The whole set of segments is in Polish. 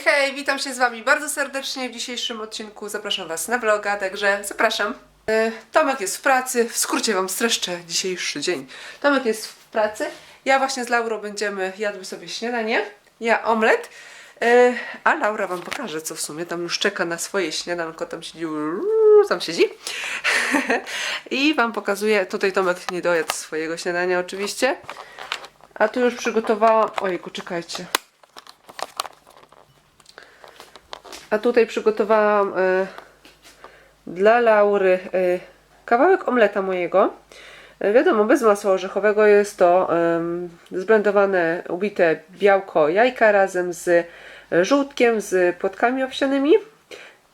Hej, witam się z Wami bardzo serdecznie. W dzisiejszym odcinku zapraszam Was na vloga, także zapraszam. E, Tomek jest w pracy, w skrócie Wam streszczę dzisiejszy dzień. Tomek jest w pracy, ja właśnie z Laurą będziemy jadły sobie śniadanie, ja omlet, e, a Laura Wam pokaże, co w sumie tam już czeka na swoje śniadanko, tam siedzi, tam siedzi. I Wam pokazuję, tutaj Tomek nie dojadł swojego śniadania oczywiście, a tu już przygotowałam, ojejku, czekajcie, A tutaj przygotowałam e, dla Laury e, kawałek omleta mojego. E, wiadomo, bez masła orzechowego jest to em, zblendowane, ubite białko jajka razem z żółtkiem, z płatkami owsianymi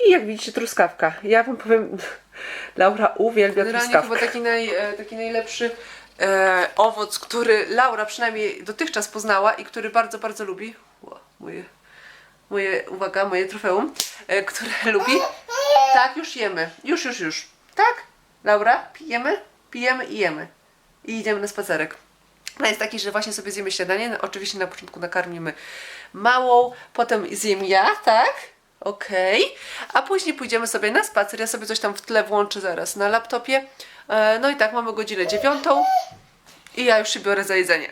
i jak widzicie truskawka. Ja wam powiem, Laura uwielbia Generalnie truskawkę. chyba taki, naj, taki najlepszy e, owoc, który Laura przynajmniej dotychczas poznała i który bardzo, bardzo lubi. Ło, moje, moje, uwaga, moje trofeum, e, które lubi. Tak, już jemy. Już, już, już. Tak? Laura, pijemy? Pijemy i jemy. I idziemy na spacerek. Plan jest taki, że właśnie sobie zjemy śniadanie. No, Oczywiście na początku nakarmimy małą, potem zjem ja, tak? Okej. A później pójdziemy sobie na spacer. Ja sobie coś tam w tle włączę zaraz na laptopie. E, No i tak, mamy godzinę dziewiątą i ja już się biorę za jedzenie.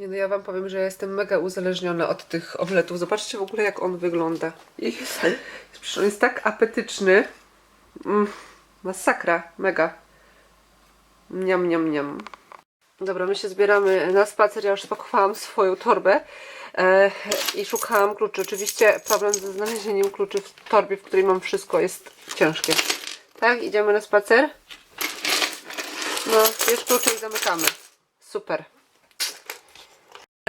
Nie no, ja wam powiem, że ja jestem mega uzależniona od tych omletów. Zobaczcie w ogóle, jak on wygląda. Jest, on jest tak apetyczny. Mm, masakra, mega. Mniam, mniam, mniam. Dobra, my się zbieramy na spacer. Ja już spakowałam swoją torbę e, i szukałam kluczy. Oczywiście problem ze znalezieniem kluczy w torbie, w której mam wszystko, jest ciężkie. Tak, idziemy na spacer. No, jest klucze i zamykamy. Super.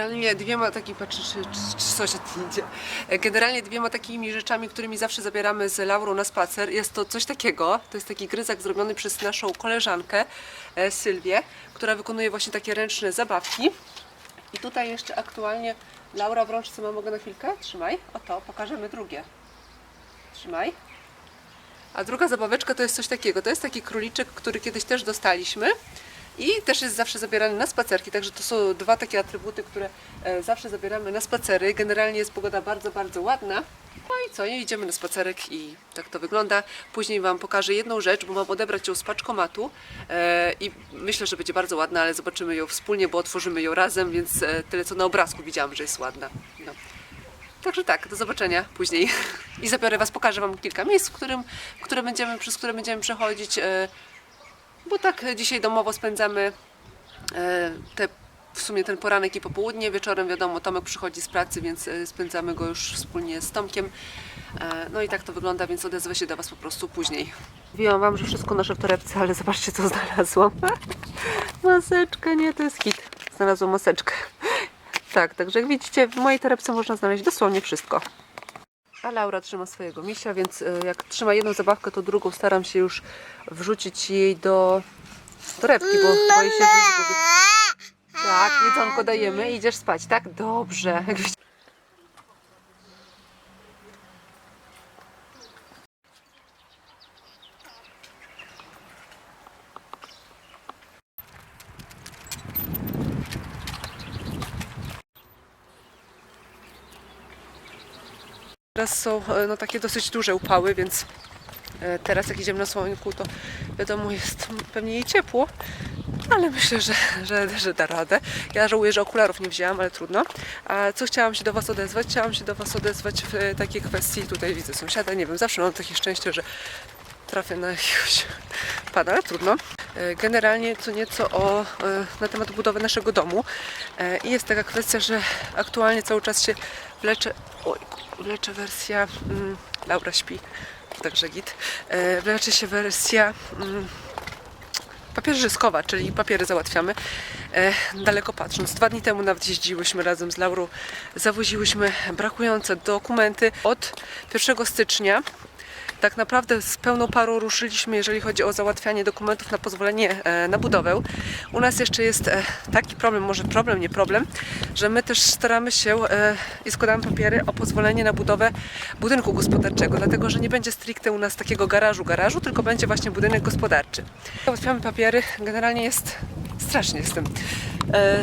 Generalnie dwiema takimi, patrz, czy, czy, czy sąsiad idzie. E, Generalnie dwiema takimi rzeczami, którymi zawsze zabieramy z Laurą na spacer, jest to coś takiego, to jest taki gryzak zrobiony przez naszą koleżankę e, Sylwię, która wykonuje właśnie takie ręczne zabawki. I tutaj jeszcze aktualnie Laura w rączce ma, mogę na chwilkę? Trzymaj, oto, pokażemy drugie. Trzymaj. A druga zabaweczka to jest coś takiego, to jest taki króliczek, który kiedyś też dostaliśmy. I też jest zawsze zabierany na spacerki, także to są dwa takie atrybuty, które e, zawsze zabieramy na spacery. Generalnie jest pogoda bardzo, bardzo ładna. No i co, idziemy na spacerek i tak to wygląda. Później Wam pokażę jedną rzecz, bo mam odebrać ją z paczkomatu e, i myślę, że będzie bardzo ładna, ale zobaczymy ją wspólnie, bo otworzymy ją razem, więc e, tyle co na obrazku widziałam, że jest ładna. No. Także tak, do zobaczenia później. I zabiorę Was, pokażę Wam kilka miejsc, w którym, które będziemy, przez które będziemy przechodzić. E, bo tak dzisiaj domowo spędzamy e, te, w sumie ten poranek i popołudnie. Wieczorem wiadomo, Tomek przychodzi z pracy, więc e, spędzamy go już wspólnie z Tomkiem. E, No i tak to wygląda, więc odezwę się do Was po prostu później. Mówiłam wam, że wszystko nasze w torebce, ale zobaczcie co znalazłam. Maseczkę, nie, to jest hit. Znalazłam maseczkę. Tak, także jak widzicie, w mojej torebce można znaleźć dosłownie wszystko. A Laura trzyma swojego misia, więc y, jak trzyma jedną zabawkę, to drugą staram się już wrzucić jej do torebki, bo boję się, że. Tak, jedzonko dajemy i idziesz spać, tak? Dobrze. Teraz są e, no, takie dosyć duże upały, więc e, teraz jak idziemy na słonku, to wiadomo jest pewnie jej ciepło, ale myślę, że, że, że da radę. Ja żałuję, że okularów nie wzięłam, ale trudno. A co chciałam się do Was odezwać? Chciałam się do Was odezwać w e, takiej kwestii, tutaj widzę sąsiada, nie wiem, zawsze mam takie szczęście, że trafię na jakiegoś pana, ale trudno. Generalnie co nieco o, na temat budowy naszego domu. E, I jest taka kwestia, że aktualnie cały czas się wlecze, oj, wlecze wersja, mm, Laura śpi, także git, E, wlecze się wersja mm, papierzyskowa, czyli papiery załatwiamy. E, daleko patrząc, dwa dni temu nawet jeździłyśmy razem z Laurą, zawoziłyśmy brakujące dokumenty od 1 stycznia. Tak naprawdę z pełną parą ruszyliśmy, jeżeli chodzi o załatwianie dokumentów na pozwolenie e, na budowę. U nas jeszcze jest e, taki problem, może problem, nie problem, że my też staramy się e, i składamy papiery o pozwolenie na budowę budynku gospodarczego, dlatego że nie będzie stricte u nas takiego garażu, garażu, tylko będzie właśnie budynek gospodarczy. Załatwiamy papiery, generalnie jest strasznie z tym.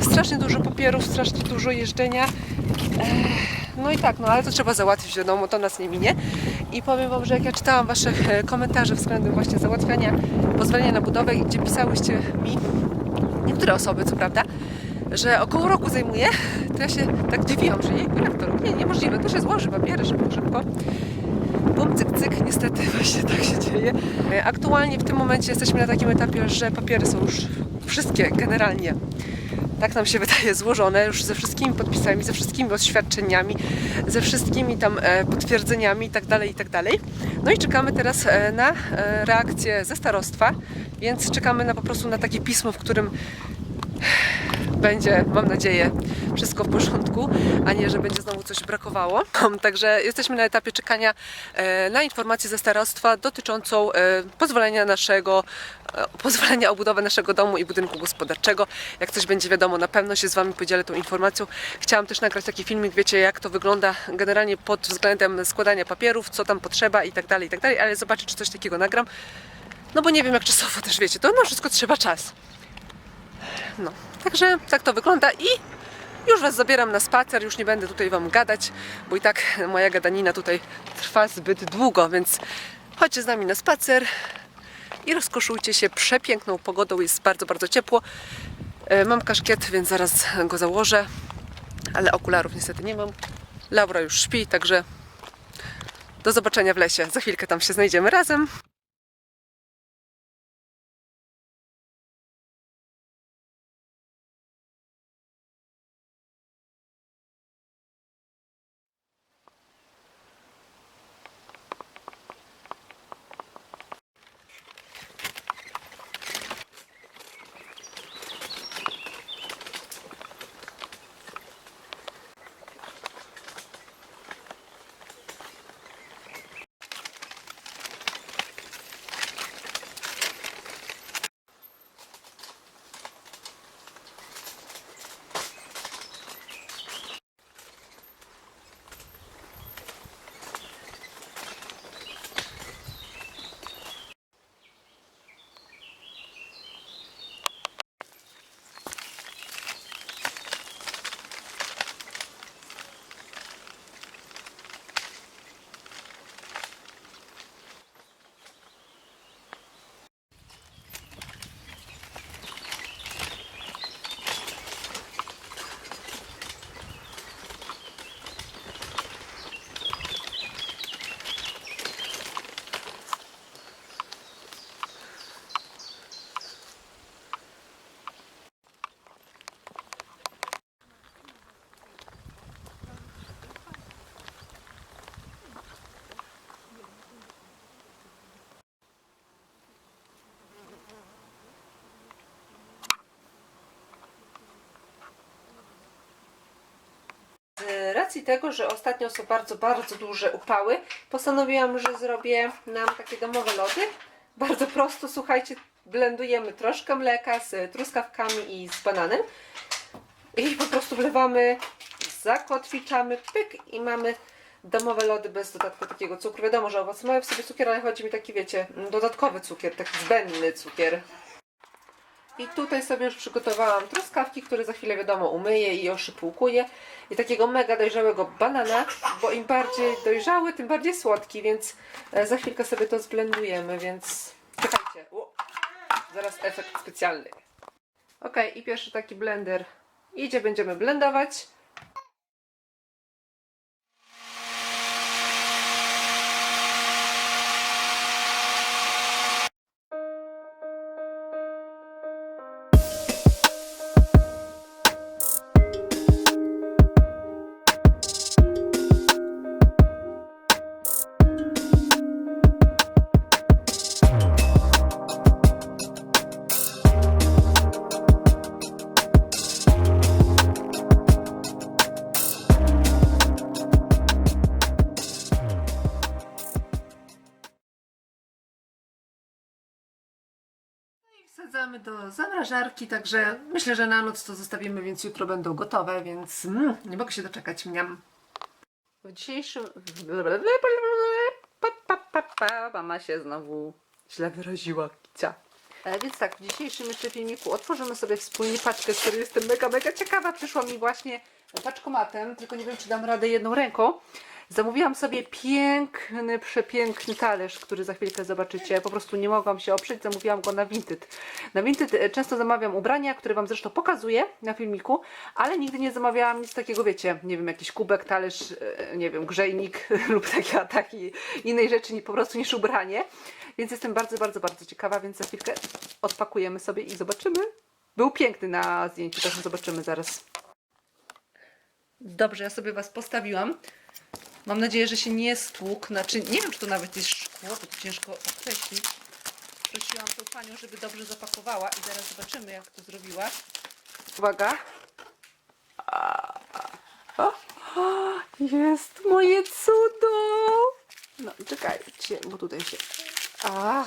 Strasznie dużo papierów, strasznie dużo jeżdżenia. No i tak, no ale to trzeba załatwić, wiadomo, to nas nie minie. I powiem Wam, że jak ja czytałam Wasze e, komentarze względem właśnie załatwiania pozwolenia na budowę, gdzie pisałyście mi, niektóre osoby co prawda, że około roku zajmuje, to ja się tak dziwiłam, że jejku, jak to rok? Nie, niemożliwe, to się złoży papiery szybko, szybko. Bum, cyk, cyk, niestety właśnie tak się dzieje. E, Aktualnie w tym momencie jesteśmy na takim etapie, że papiery są już wszystkie generalnie tak nam się wydaje, złożone już ze wszystkimi podpisami, ze wszystkimi oświadczeniami, ze wszystkimi tam e, potwierdzeniami itd., itd. No i czekamy teraz e, na e, reakcję ze starostwa, więc czekamy na po prostu na takie pismo, w którym będzie, mam nadzieję, wszystko w porządku, a nie, że będzie znowu coś brakowało. Także jesteśmy na etapie czekania e, na informację ze starostwa dotyczącą e, pozwolenia naszego, e, pozwolenia o budowę naszego domu i budynku gospodarczego. Jak coś będzie wiadomo, na pewno się z Wami podzielę tą informacją. Chciałam też nagrać taki filmik, wiecie, jak to wygląda generalnie pod względem składania papierów, co tam potrzeba i tak dalej, i tak dalej, ale zobaczę, czy coś takiego nagram. No bo nie wiem, jak czasowo też wiecie, to na wszystko trzeba czas. No, także tak to wygląda i już Was zabieram na spacer, już nie będę tutaj Wam gadać, bo i tak moja gadanina tutaj trwa zbyt długo, więc chodźcie z nami na spacer i rozkoszujcie się przepiękną pogodą, jest bardzo, bardzo ciepło. E, Mam kaszkiet, więc zaraz go założę, ale okularów niestety nie mam. Laura już śpi, także do zobaczenia w lesie. Za chwilkę tam się znajdziemy razem. Racji tego, że ostatnio są bardzo, bardzo duże upały, postanowiłam, że zrobię nam takie domowe lody. Bardzo prosto, słuchajcie, blendujemy troszkę mleka z truskawkami i z bananem i po prostu wlewamy, zakotwiczamy, pyk i mamy domowe lody bez dodatku takiego cukru. Wiadomo, że owoce mają w sobie cukier, ale chodzi mi taki, wiecie, dodatkowy cukier, taki zbędny cukier. I tutaj sobie już przygotowałam truskawki, które za chwilę wiadomo umyję i oszypułkuję. I takiego mega dojrzałego banana, bo im bardziej dojrzały, tym bardziej słodki, więc e, za chwilkę sobie to zblendujemy, więc czekajcie. Zaraz efekt specjalny. Ok, i pierwszy taki blender idzie, będziemy blendować. Wsadzamy do zamrażarki, także myślę, że na noc to zostawimy, więc jutro będą gotowe, więc mm, nie mogę się doczekać. Miam. W dzisiejszym... Mama się znowu źle wyraziła. Kicia. E, więc tak, w dzisiejszym jeszcze filmiku otworzymy sobie wspólnie paczkę, z której jestem mega, mega ciekawa. Przyszła mi właśnie paczkomatem, tylko nie wiem, czy dam radę jedną ręką. Zamówiłam sobie piękny, przepiękny talerz, który za chwilkę zobaczycie. Po prostu nie mogłam się oprzeć, zamówiłam go na Vinted. Na Vinted e, często zamawiam ubrania, które Wam zresztą pokazuję na filmiku, ale nigdy nie zamawiałam nic takiego, wiecie, nie wiem, jakiś kubek, talerz, e, nie wiem, grzejnik lub takie ataki innej rzeczy po prostu niż ubranie. Więc jestem bardzo, bardzo, bardzo ciekawa, więc za chwilkę odpakujemy sobie i zobaczymy. Był piękny na zdjęciu, także zobaczymy zaraz. Dobrze, ja sobie Was postawiłam. Mam nadzieję, że się nie stłukł. Znaczy, nie wiem, czy to nawet jest szkło, bo to ciężko określić. Prosiłam tą panią, żeby dobrze zapakowała i zaraz zobaczymy, jak to zrobiła. Uwaga. Jest moje cudo! No, czekajcie, bo tutaj się... A,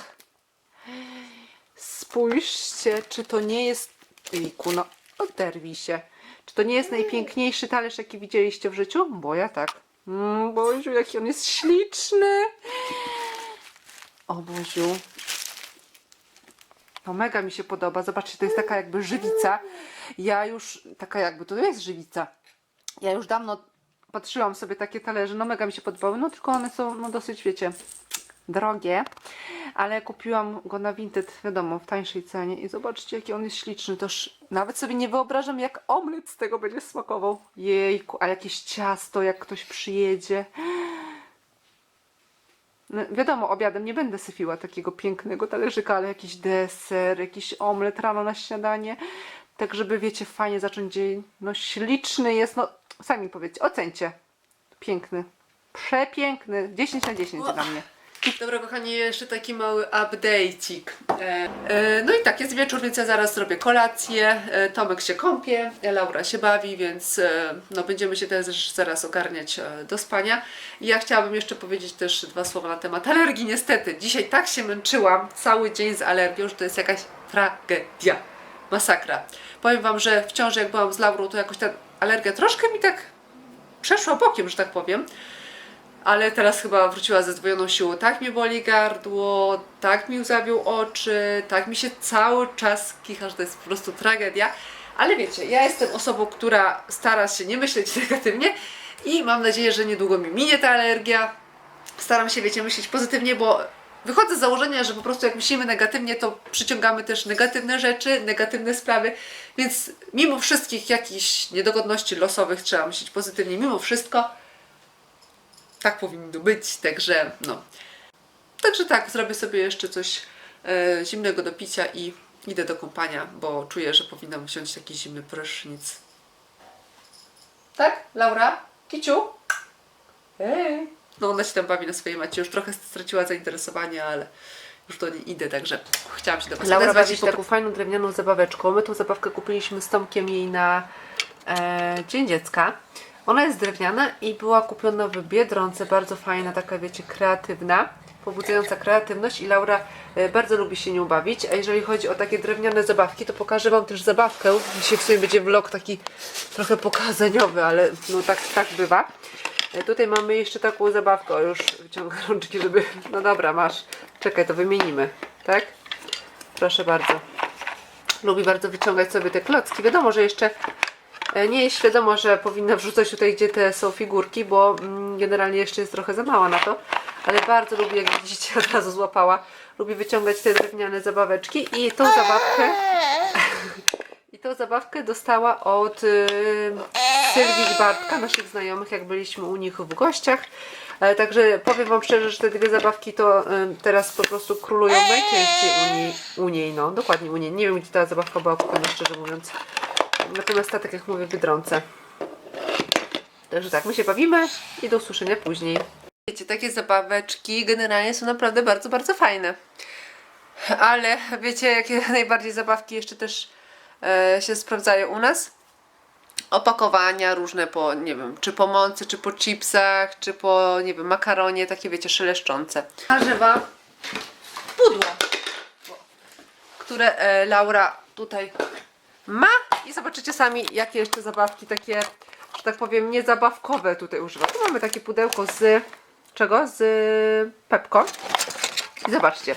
spójrzcie, czy to nie jest... Jejku, no, oderwij się. Czy to nie jest najpiękniejszy talerz, jaki widzieliście w życiu? Bo ja tak. Mm, Boziu, jaki on jest śliczny. O Boziu. No mega mi się podoba. Zobaczcie, to jest taka jakby żywica. Ja już, taka jakby, to jest żywica. Ja już dawno patrzyłam sobie takie talerze, no mega mi się podobały, no tylko one są no dosyć, wiecie, drogie, ale kupiłam go na Vinted, wiadomo, w tańszej cenie i zobaczcie, jaki on jest śliczny, toż nawet sobie nie wyobrażam, jak omlet z tego będzie smakował. Jejku, a jakieś ciasto, jak ktoś przyjedzie. No, wiadomo, obiadem nie będę syfiła takiego pięknego talerzyka, ale jakiś deser, jakiś omlet rano na śniadanie, tak żeby, wiecie, fajnie zacząć dzień. No śliczny jest, no sami powiedzcie, ocencie. Piękny. Przepiękny. 10 na 10 dla mnie. Dobra, kochani, jeszcze taki mały update'ik. E, e, no i tak, jest wieczór, więc ja zaraz zrobię kolację. E, Tomek się kąpie, Laura się bawi, więc e, no, będziemy się też zaraz ogarniać e, do spania. I ja chciałabym jeszcze powiedzieć też dwa słowa na temat alergii. Niestety, dzisiaj tak się męczyłam cały dzień z alergią, że to jest jakaś tragedia. Masakra. Powiem Wam, że w ciąży jak byłam z Laurą, to jakoś ta alergia troszkę mi tak przeszła bokiem, że tak powiem. Ale teraz chyba wróciła ze zdwojoną siłą. Tak mi boli gardło, tak mi łzawią oczy, tak mi się cały czas kicha, że to jest po prostu tragedia. Ale wiecie, ja jestem osobą, która stara się nie myśleć negatywnie i mam nadzieję, że niedługo mi minie ta alergia. Staram się, wiecie, myśleć pozytywnie, bo wychodzę z założenia, że po prostu jak myślimy negatywnie, to przyciągamy też negatywne rzeczy, negatywne sprawy, więc mimo wszystkich jakichś niedogodności losowych trzeba myśleć pozytywnie, mimo wszystko tak powinno być, także no. Także tak, zrobię sobie jeszcze coś e, zimnego do picia i idę do kąpania, bo czuję, że powinnam wziąć taki zimny prysznic. Tak, Laura? Kiciu? Hej! No ona się tam bawi na swojej macie, już trochę straciła zainteresowanie, ale już do niej idę, także chciałam się do Was Laura bawi się taką fajną drewnianą zabaweczką. My tą zabawkę kupiliśmy z Tomkiem jej na e, Dzień Dziecka. Ona jest drewniana i była kupiona w Biedronce, bardzo fajna, taka wiecie, kreatywna, pobudzająca kreatywność i Laura e, bardzo lubi się nią bawić. A jeżeli chodzi o takie drewniane zabawki, to pokażę Wam też zabawkę. Dzisiaj w sumie będzie vlog taki trochę pokazaniowy, ale no tak, tak bywa. E, Tutaj mamy jeszcze taką zabawkę, o już wyciągam rączki, żeby... No dobra, masz. Czekaj, to wymienimy, tak? Proszę bardzo. Lubi bardzo wyciągać sobie te klocki. Wiadomo, że jeszcze nie jest świadomo, że powinna wrzucać tutaj, gdzie te są figurki, bo mm, generalnie jeszcze jest trochę za mała na to. Ale bardzo lubi, jak widzicie, od razu złapała. Lubi wyciągać te drewniane zabaweczki i tą zabawkę i tą zabawkę dostała od y, Sylwii i Bartka, naszych znajomych, jak byliśmy u nich w gościach. E, także powiem Wam szczerze, że te dwie zabawki to y, teraz po prostu królują najczęściej u niej, u niej, no dokładnie u niej. Nie wiem, gdzie ta zabawka była kupiona, szczerze mówiąc. Natomiast ta, tak jak mówię, w Biedronce. Także tak, my się bawimy i do usłyszenia później. Wiecie, takie zabaweczki generalnie są naprawdę bardzo, bardzo fajne. Ale wiecie, jakie najbardziej zabawki jeszcze też e, się sprawdzają u nas? Opakowania różne po, nie wiem, czy po mące, czy po chipsach, czy po, nie wiem, makaronie, takie wiecie, szeleszczące. Warzywa, pudło, które e, Laura tutaj ma i zobaczycie sami, jakie jeszcze zabawki takie, że tak powiem, niezabawkowe tutaj używa. Tu mamy takie pudełko z czego? Z Pepko. I zobaczcie.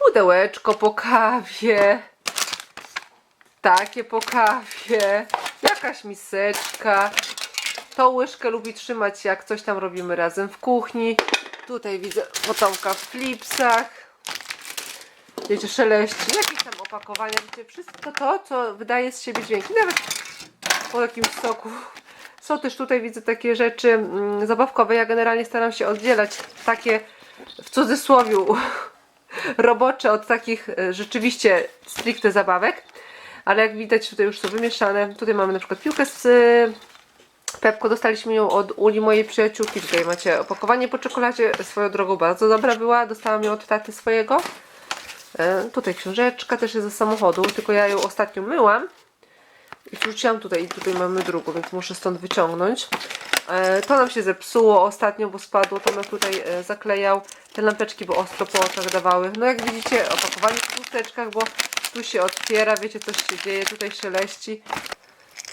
Pudełeczko po kawie. Takie po kawie. Jak jakaś miseczka. Tą łyżkę lubi trzymać, jak coś tam robimy razem w kuchni. Tutaj widzę potomka w flipsach. Wiecie, szeleści, jakieś tam opakowania, wiecie, wszystko to, co wydaje z siebie dźwięki. Nawet po jakimś soku. Są też tutaj, widzę, takie rzeczy mm, zabawkowe. Ja generalnie staram się oddzielać takie w cudzysłowie robocze od takich e, rzeczywiście stricte zabawek. Ale jak widać, tutaj już są wymieszane. Tutaj mamy na przykład piłkę z e, Pepko. Dostaliśmy ją od Uli, mojej przyjaciółki. Tutaj macie opakowanie po czekoladzie. Swoją drogą bardzo dobra była. Dostałam ją od taty swojego. E, Tutaj książeczka też jest ze samochodu, tylko ja ją ostatnio myłam. I wrzuciłam tutaj i tutaj mamy drugą, więc muszę stąd wyciągnąć. E, To nam się zepsuło ostatnio, bo spadło. Tomek tutaj e, zaklejał te lampeczki, bo ostro po oczach dawały. No jak widzicie, opakowanie w chusteczkach, bo tu się otwiera, wiecie coś się dzieje, tutaj szeleści.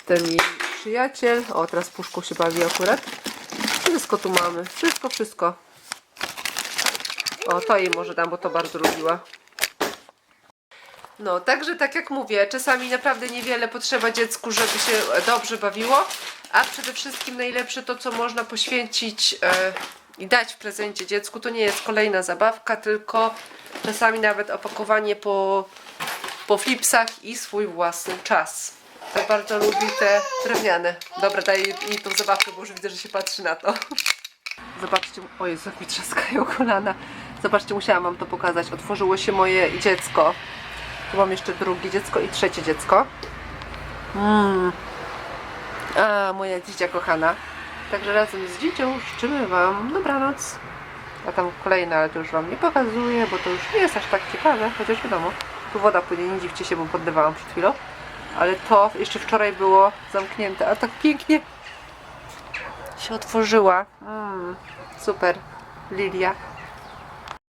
Ten jej przyjaciel. O, teraz puszką się bawi akurat. Wszystko tu mamy. Wszystko, wszystko. O, to jej może dam, bo to bardzo lubiła. No, także tak jak mówię, czasami naprawdę niewiele potrzeba dziecku, żeby się dobrze bawiło, a przede wszystkim najlepsze to, co można poświęcić e, i dać w prezencie dziecku, to nie jest kolejna zabawka, tylko czasami nawet opakowanie po, po flipsach i swój własny czas. Tak bardzo lubi te drewniane. Dobra, daję jej tą zabawkę, bo już widzę, że się patrzy na to. Zobaczcie, o Jezu, jak mi trzaskają kolana. Zobaczcie, musiałam wam to pokazać. Otworzyło się moje dziecko. Tu mam jeszcze drugie dziecko i trzecie dziecko. Mm. A, moja dzidzia kochana. Także razem z dziecią życzymy Wam dobranoc. A tam kolejne, ale to już Wam nie pokazuję, bo to już nie jest aż tak ciekawe, chociaż wiadomo. Tu woda płynie, nie dziwcie się, bo poddawałam przed chwilą. Ale to jeszcze wczoraj było zamknięte, a tak pięknie się otworzyła. Mm, super. Lilia.